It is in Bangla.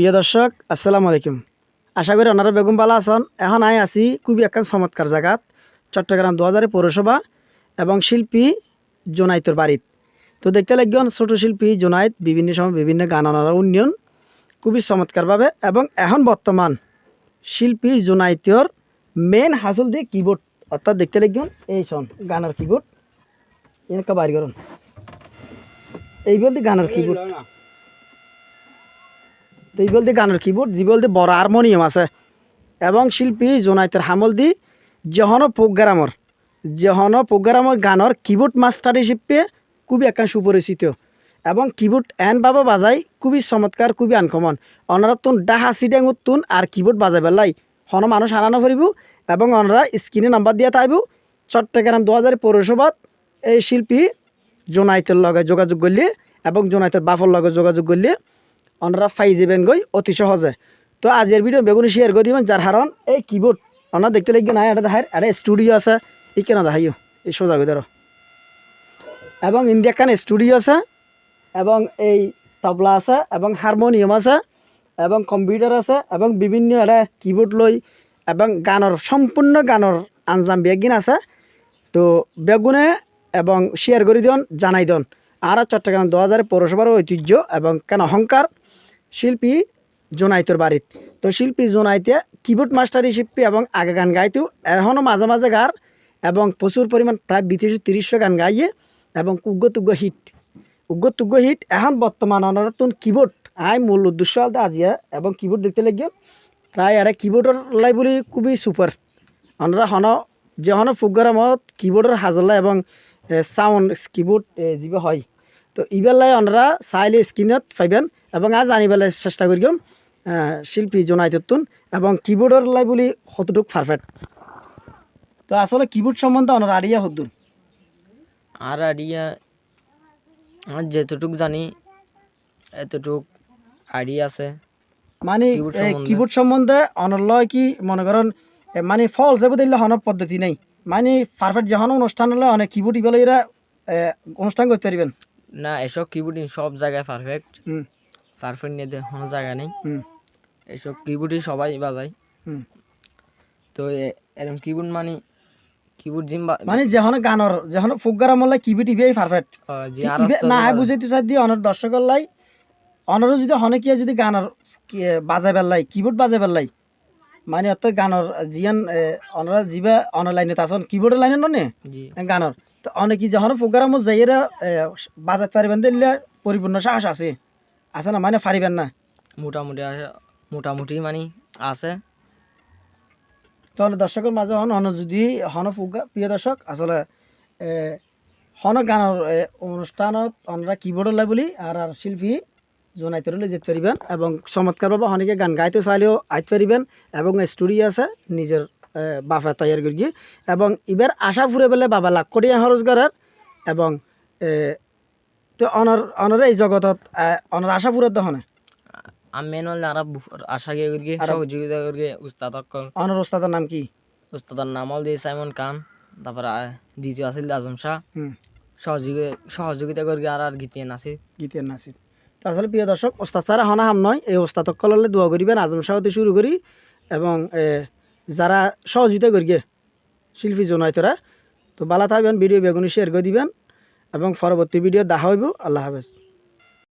প্রিয় দর্শক, আসসালামু আলাইকুম। আশা করি ওনারা বেগম বালা আছেন। এখন আই আছি খুবই একখান চমৎকার জায়গাত, চট্টগ্রাম দু হাজারে পৌরসভা এবং শিল্পী জোনাইতর বাড়িত তো দেখতে লাগবেন ছোট শিল্পী জোনাইত বিভিন্ন সময় বিভিন্ন গান ওনারা উন্নয়ন খুবই চমৎকারভাবে এবং এখন বর্তমান শিল্পী জোনাইতর মেন হাসল দিয়ে কিবোর্ড অর্থাৎ দেখতে লাগবেন, এই শোন, গানের কিবোর্ড এনেকা বাড়ি করুন। এই বলতে গানের কিবোর্ড তো এই বলতে গানের কিবোর্ড যে বলতে বড় হারমোনিয়াম আছে। এবং শিল্পী জোনাইতের হামল দি যহন প্রোগ্রামর যহন প্রোগ্রামর গানের কিবোর্ড মাস্টার হিসেবে খুবই একটা সুপরিচিত এবং কিবোর্ড এন বাবা বাজাই খুবই চমৎকার, খুবই আনকমন অনারা তুন ডাহা সিটাং তুন আর কিবোর্ড বাজাই পেলাই হন মানুষ হারানো করিব এবং অনারা স্ক্রিনে নাম্বার দিয়ে তাইব। চট্টগ্রাম দু হাজার পৌরসভাত এই শিল্পী জোনাইতের লগে যোগাযোগ করলে এবং জোনাইতের বাফর লগে যোগাযোগ করলে ওনারা পাই যাবেন গই, অতি সহজে। তো আজের ভিডিও বেগুনি শেয়ার করে দিবেন, যার হারণ এই কিবোর্ড ওনার দেখতে লাগবে না এটা দেখায় এটা স্টুডিও আছে, এই কেন দেখাইও, এই সোজা করে ধরো। এবং ইন্ডিয়াকান স্টুডিও আছে, এবং এই তবলা আছে, এবং হারমোনিয়াম আছে, এবং কম্পিউটার আছে, এবং বিভিন্ন এটা কিবোর্ড লই, এবং গানের সম্পূর্ণ গানের আঞ্জাম বেগিন আছে। তো বেগুনে এবং শেয়ার করে দিন জানাই দিন আর চট্টগ্রাম দু হাজার পৌরসভার ঐতিহ্য এবং কেন অহংকার শিল্পী জোনাইতর বাড়িত। তো শিল্পী জোনাইতে কিবোর্ড মাস্টার শিল্পী এবং আগে গান গাইতো এখনও মাঝে মাঝে গার এবং প্রচুর পরিমাণ প্রায় বিতিশ তিরিশশো গান গাইয়ে এবং উগ্র তুগ্গ হিট উগ্র হিট এখন বর্তমান অনরাতুন কিবোর্ড আই মূল উদ্দেশ্য আলাদা আজিয়া এবং কিবোর্ড দেখতে লাগিয়ে প্রায় এটা কিবোর্ডের লাইব্রেরি খুবই সুপার অনরা হন, যে হন প্রোগ্রামত কিবোর্ডের হাজলা এবং সাউন্ড কিবোর্ড যিবা হয়। তো ইবেলাই অনরা চাইলে স্ক্রিনত পাইবেন। এবং আজ আনিবেলাই চেষ্টা করিম শিল্পী জোনাইতুন এবং কিবোর্ডের লাই বলি কতটুক পারফেক্ট তো আসলে কিবোর্ড সম্বন্ধে অনরা আড়িয়া হদ্দুর আর আইডিয়া আমার যেতটুক জানি এতটুক আইডিয়া আছে। মানে কিবোর্ড সম্বন্ধে? কিবোর্ড অনলয় কি মনে করেন মানে ফল যাবে দিলে হন পদ্ধতি নেই। মানে পারফেক্ট যখন অনুষ্ঠান হলে অনেক কিবোর্ড এরা অনুষ্ঠান করতে পারবেন না এসব কিবোর্ডই সব জায়গায় পারফেক্ট পারফেক্ট নিয়ে কোনো জায়গা নেই। এসব কিবোর্ডই সবাই বাজায়। তো এরকম কিবোর্ড মানে কিবোর্ড জিম মানে যখন গানর যখন প্রোগ্রাম হলে কিবোর্ড ইবেই পারফেক্ট আহ, যে ইবে- আওয়াজটা না বাজে। বুঝাইতে চাই দিয়ে অনার দর্শকের লাই অনারও যদি যদি গানের বাজাই কিবোর্ড বাজাই মানে অত গানের জিয়ান অনারা যিবা অনার লাইনে আছেন কিবোর্ডের লাইনে ননে? জি। গানের। তো অনেকে যখন প্রোগ্রামত যাই এরা বাজাতে পারিবেন দিলে পরিপূর্ণ সাহস আছে। আছে না মানে পারিবেন না? মোটামুটি আছে- মোটামুটি মানে আছে। তাহলে দর্শকের মাঝে হন হন যদি হন প্রিয় দর্শক আসলে হন গানের অনুষ্ঠানত অনরা কিবোর্ডের লাই বলি আর আর শিল্পী জোনাইতে রলে যেতে পারিবেন এবং চমৎকারভাবে হনিকে গান গাইতে চাইলেও আইতে পারিবেন এবং স্টুডিও আছে নিজের বাফা তৈয়ার করি এবং এবার আশা ফুরে পেলে বাবা লাখ কোটি খরচ করার এবং তো অনর অনর এই জগতত অনর আশা ফুরে দহনে আমি হলে আর আশা গিয়ে করি সহযোগিতা করি উস্তাদ অনর ওস্তাদের নাম কি? উস্তাদের নাম হল সাইমন খান তারপরে দ্বিতীয় আছিল আজম শাহ। হুম। সহযোগী সহযোগিতা করি আর আর গীতিয়ে নাচি গীতের নাসির। তো আসলে প্রিয় দর্শক ওস্তাদ ছাড়া হনা হাম নয় এই ওস্তাদ কললে দোয়া করিবেন আজম সাহতে শুরু করি এবং যারা সহযোগিতা করিয়ে শিল্পী জনাইতরা তো বালা থাকবেন ভিডিও বেগুনি শেয়ার করে দিবেন। এবং পরবর্তী ভিডিও দেখা হইব। আল্লাহ হাফেজ।